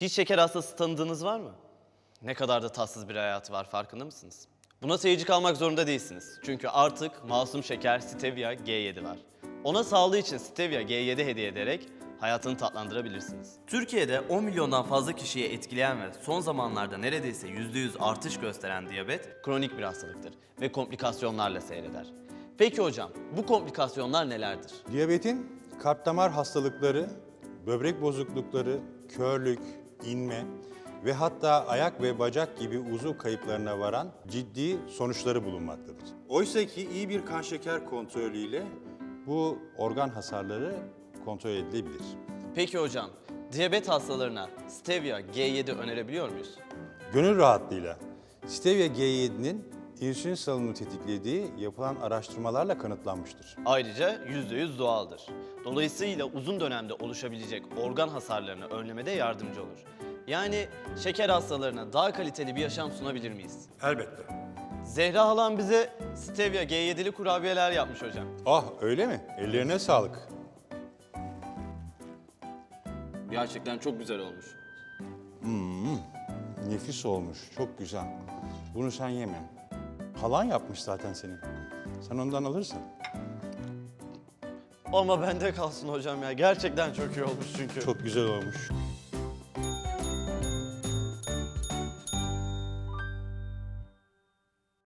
Hiç şeker hastası tanıdığınız var mı? Ne kadar da tatsız bir hayatı var farkında mısınız? Buna seyirci kalmak zorunda değilsiniz. Çünkü artık masum şeker Stevia G7 var. Ona sağlığı için Stevia G7 hediye ederek hayatını tatlandırabilirsiniz. Türkiye'de 10 milyondan fazla kişiyi etkileyen ve son zamanlarda neredeyse %100 artış gösteren diyabet kronik bir hastalıktır ve komplikasyonlarla seyreder. Peki hocam, bu komplikasyonlar nelerdir? Diyabetin kalp damar hastalıkları, böbrek bozuklukları, körlük, inme ve hatta ayak ve bacak gibi uzuv kayıplarına varan ciddi sonuçları bulunmaktadır. Oysa ki iyi bir kan şeker kontrolüyle bu organ hasarları kontrol edilebilir. Peki hocam, diyabet hastalarına Stevia G7 önerebiliyor muyuz? Gönül rahatlığıyla Stevia G7'nin insülin salınımını tetiklediği yapılan araştırmalarla kanıtlanmıştır. Ayrıca %100 doğaldır. Dolayısıyla uzun dönemde oluşabilecek organ hasarlarını önlemede yardımcı olur. Yani şeker hastalarına daha kaliteli bir yaşam sunabilir miyiz? Elbette. Zehra halam bize Stevia G7'li kurabiyeler yapmış hocam. Ah öyle mi? Ellerine sağlık. Gerçekten çok güzel olmuş. Nefis olmuş, çok güzel. Bunu sen yeme. Halan yapmış zaten senin. Sen ondan alırsın. Ama bende kalsın hocam ya. Gerçekten çok iyi olmuş çünkü. Çok güzel olmuş.